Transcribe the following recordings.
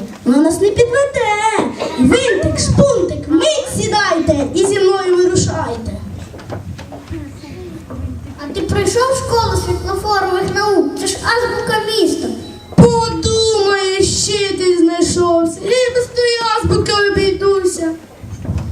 в. Вона нас не підведе. Винтик, шпунтик, мить сідайте і зі мною вирушайте. А ти пройшов школу світлофорових наук? Це ж азбука міста. Подумаєш, ще ти знайшовся. Я без тої азбуки обійдуся.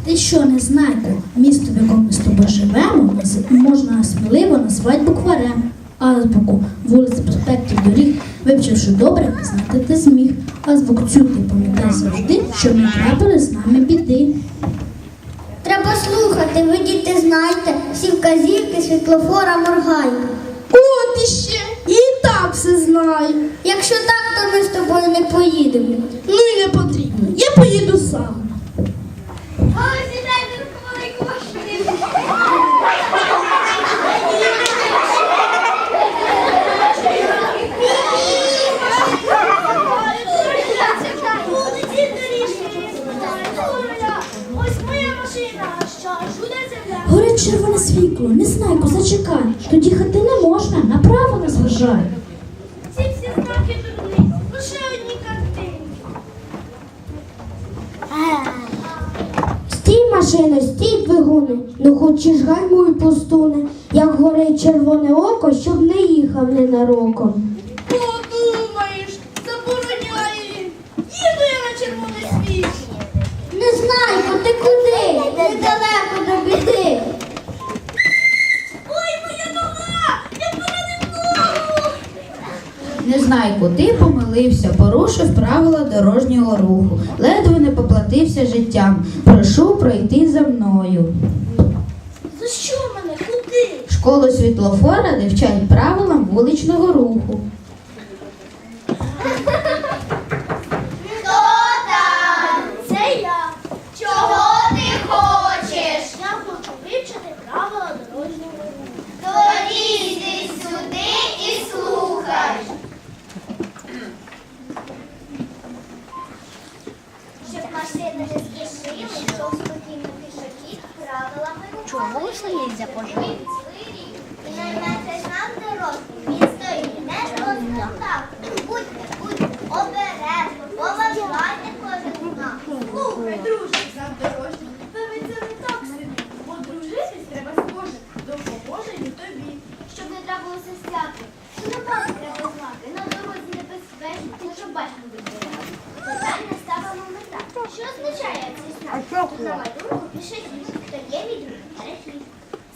Ти що, не знаєте, місто, в якому ми з тобою живемо, можна сміливо назвати букварем. Азбуку, вулиць, проспектів, доріг, вивчивши добре, знати ти зміг. Азбуку цю ти пам'ятай завжди, щоб не трапили з нами біди. Треба слухати, ви діти знаєте, всі вказівки світлофора моргають. От іще, і так все знаю. Якщо так, то ми з тобою не поїдемо. Ну і не потрібно. Я поїду сам. Червоне світло, не знайку, зачекай. Тут їхати не можна, направо не зважай. Ці всі знаки дурні. Лише одні картинки. Стій, машино, стій, двигуни, ну хоч і ж гальмуй пустуне, як горить червоне око, щоб не їхав ненароком. Подумаєш, забороняє він. Їду я на червоне світло. Не знаю, бо ти куди? Недалеко до біди. Ой, моя нога! Я поранив ногу! Незнайку, ти помилився, порушив правила дорожнього руху, ледве не поплатився життям. Прошу пройти за мною. За що мене? Куди? Школу світлофора, вчать правилам вуличного руху. Хто там? Це я. Чого ти хочеш? Я хочу вивчити правила дорожнього руху. Тоді йди сюди і слухай. Щоб машини не спішили, йшов спокійно пішохід правилами Чому ж нельзя пожити? І найменше знав дорослий, він стоїть не просто так. Будьте, будьте обережно, поважайте кожен знак. Слухай, друже, знак дорожній. Та ви це не так собі. Одружитись треба з Божим. Допоможе і тобі. Щоб не трапилося стяти. Що на пам'ять треба знати, на дорозі небезпечно, ти що бачимо відбирати. Питання ставимо мета. Що означає цей знак? На малюнку пише хід, хто є від рук перехід.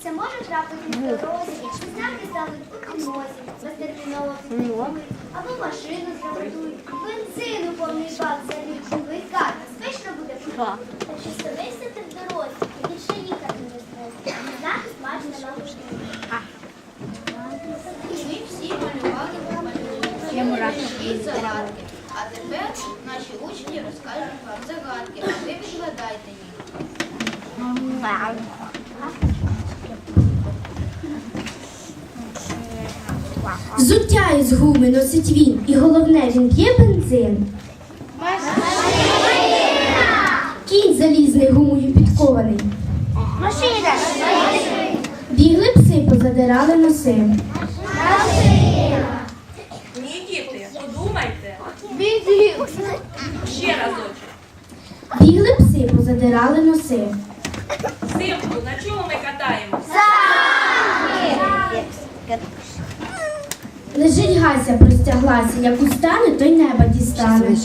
Це може трапитись в дорозі, знаки стануть у підмозі, безтерміново підіймуть, або машину зремонтують, бензину повний бак залють, швидка, безпечно буде Так що ставися ти в дорозі, і більше їхати не зможеш. Знаки смачно на Ми всі малювали малюнки. загадки. А тепер наші учні розкажуть вам загадки, а ви відгадайте їх. Взуття із гуми носить він, і головне, він п'є бензин. Кінь залізний гумою підкований. Машина! Бігли пси, позадирали носи. Ні, діти, подумайте. Ще разочок. Бігли пси, позадирали носи. Симку, на чому ми катаємося? Лежить Гася, простяглася, як устане, то й неба дістане.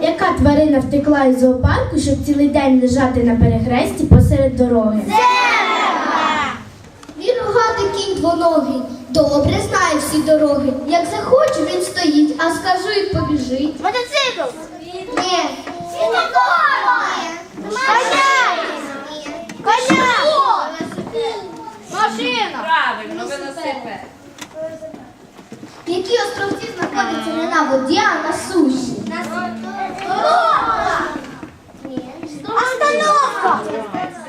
Яка тварина втекла із зоопарку, щоб цілий день лежати на перехресті посеред дороги? Він рогатий кінь двоногий, добре знає всі дороги. Як захоче, він стоїть, а скажу і побіжить. Мотоцикл! Ні, Коня! Правильно, велосипед. які островці знаходяться не на воді, а на суші. Остановка!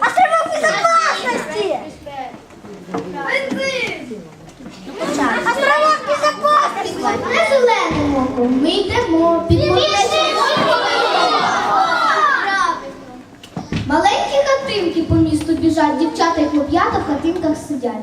Островок безопасности! Островок безопасности! На зеленим оком ми йдемо під картинках сидять.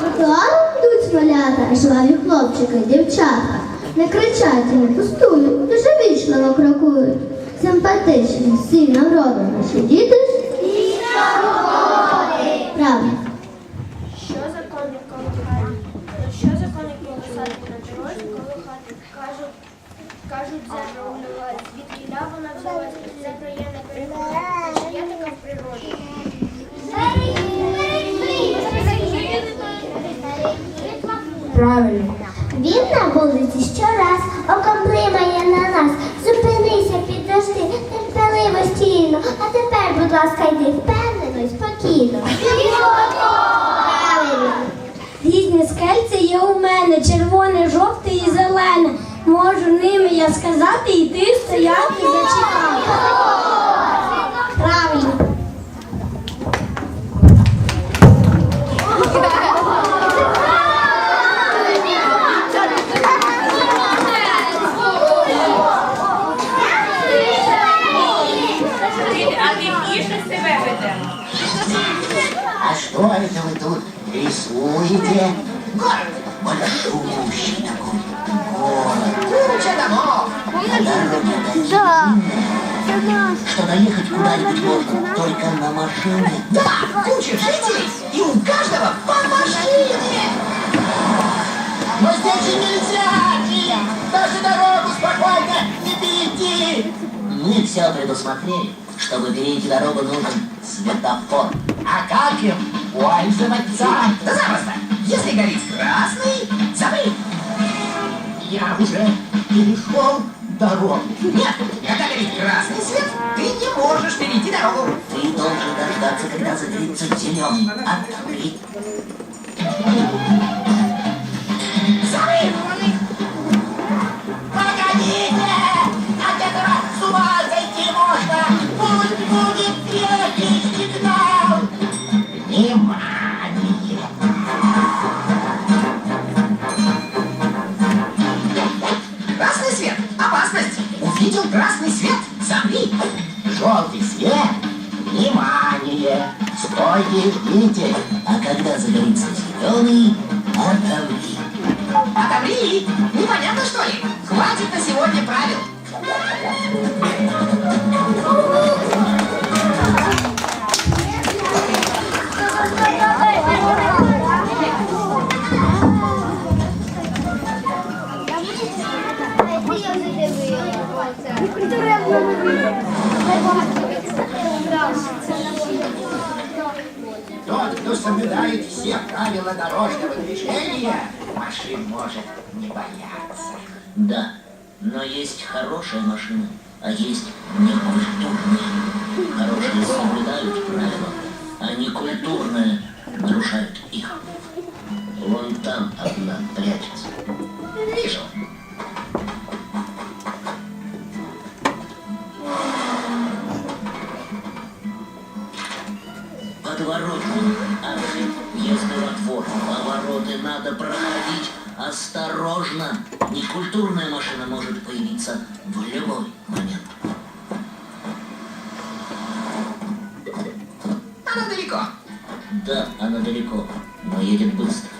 Тротуаром йдуть малята, жваві хлопчики, дівчатка. Не кричать, не пустують, дуже вічливо крокують. Симпатичні, всі народу наші діти. Що законник колихати? Що законник колихати на дорозі колихати? Кажуть, кажуть, умилась. Звідки ля вона взялась? Земля є не переконана. Чи є така в природі? Правильно. Він на вулиці щораз оком блимає на нас. Зупинися, підожди, терпеливо стійно. А тепер, будь ласка, йди впевнено і спокійно. Правильно. Різні скельці є у мене, червоне, жовте і зелене. Можу ними я сказати, і ти стояти зачекати. Правильно. А что это вы тут рисуете? Город. Большущий такой. Город. Куча домов. А дороги такие, Что доехать куда-нибудь можно только на машине. Да, куча жителей. И у каждого по машине. Но здесь нельзя, Кия. Даже дорогу спокойно не перейти. Мы все предусмотрели. Чтобы перейти дорогу, нужен светофор. А как им пользоваться? Да запросто. Если горит красный, забыть. Я уже перешел дорогу. Нет, когда горит красный свет, ты не можешь перейти дорогу. Ты должен дождаться, когда загорится зеленый. Отопри. Забыть! А когда загорится зеленый, отомри! Отомри! Непонятно, что ли? Хватит на сегодня правил! Тот, соблюдает все правила дорожного движения, машин может не бояться. Да, но есть хорошая машина, а есть некультурные. Хорошие соблюдают правила, а некультурные нарушают их. Вон там одна прячется. Вижу. Подворотни, архи, если во двор, повороты надо проходить осторожно. Некультурная машина может появиться в любой момент. Она далеко. Да, она далеко, но едет быстро.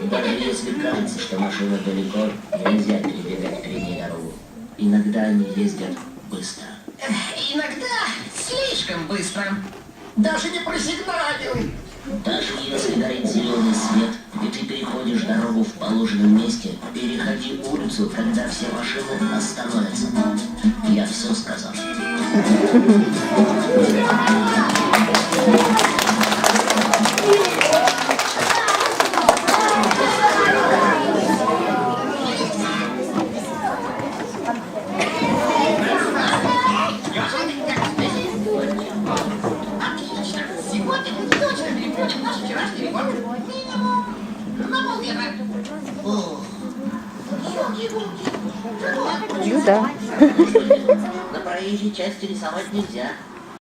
Даже если кажется, что машина далеко, нельзя перебегать перед ней дорогу. Иногда они ездят быстро. Иногда слишком быстро. Даже не просигналил. Даже если горит зеленый свет, и ты переходишь дорогу в положенном месте, переходи улицу, когда все машины остановятся. Я все сказал. Проезжей части рисовать нельзя.